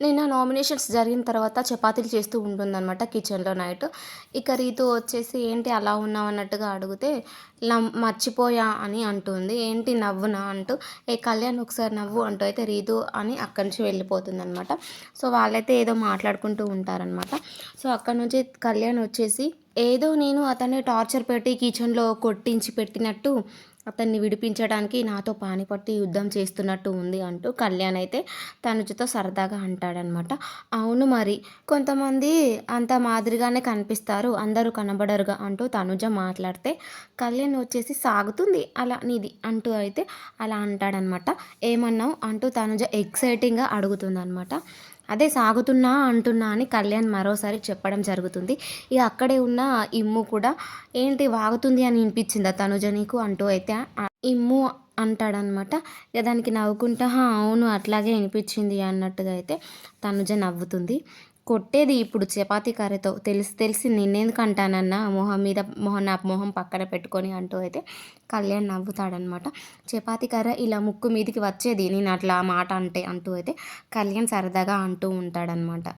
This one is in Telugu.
నిన్న నామినేషన్స్ జరిగిన తర్వాత చపాతీలు చేస్తూ ఉంటుందన్నమాట కిచెన్లో నైట్. ఇక రీతు వచ్చేసి ఏంటి అలా ఉన్నావు? అన్నట్టుగా అడిగితే మర్చిపోయా అని అంటుంది. ఏంటి నవ్వునా? అంటూ ఏ కళ్యాణ్ ఒకసారి నవ్వు అంటూ అయితే రీతు అని అక్కడి నుంచి వెళ్ళిపోతుంది అనమాట సో వాళ్ళైతే ఏదో మాట్లాడుకుంటూ ఉంటారనమాట సో అక్కడ నుంచి కళ్యాణ్ వచ్చేసి ఏదో నేను అతన్ని టార్చర్ పెట్టి కిచెన్లో కొట్టించి పెట్టినట్టు అతన్ని విడిపించడానికి నాతో పానిపట్టి యుద్ధం చేస్తున్నట్టు ఉంది అంటూ కళ్యాణ్ అయితే తనుజతో సరదాగా అంటాడనమాట. అవును మరి కొంతమంది అంత మాదిరిగానే కనిపిస్తారు అందరూ కనబడరుగా అంటూ తనుజ మాట్లాడితే కళ్యాణ్ వచ్చేసి సాగుతుంది అలా నీది అంటూ అయితే అలా అంటాడనమాట. ఏమన్నావు? అంటూ తనుజ ఎక్సైటింగ్గా అడుగుతుందనమాట. అదే సాగుతున్నా అంటున్నా అని కళ్యాణ్ మరోసారి చెప్పడం జరుగుతుంది. ఇక అక్కడే ఉన్న ఇమ్ము కూడా ఏంటి వాగుతుంది అని వినిపించిందా తనుజ నీకు? అంటూ అయితే ఇమ్ము అంటాడనమాట. ఇక దానికి నవ్వుకుంటా అవును అట్లాగే వినిపించింది అన్నట్టుగా అయితే తనుజ నవ్వుతుంది. కొట్టేది ఇప్పుడు చపాతీ కర్రతో. తెలిసి తెలిసి నిన్నేందుకు అంటానన్నా మొహం మీద మొహం నా మొహం పక్కన పెట్టుకొని అంటూ అయితే కళ్యాణ్ నవ్వుతాడనమాట చపాతీ కర్ర ఇలా ముక్కు మీదికి వచ్చేది నేను అట్లా మాట అంటే అంటూ అయితే కళ్యాణ్ సరదాగా అంటూ ఉంటాడనమాట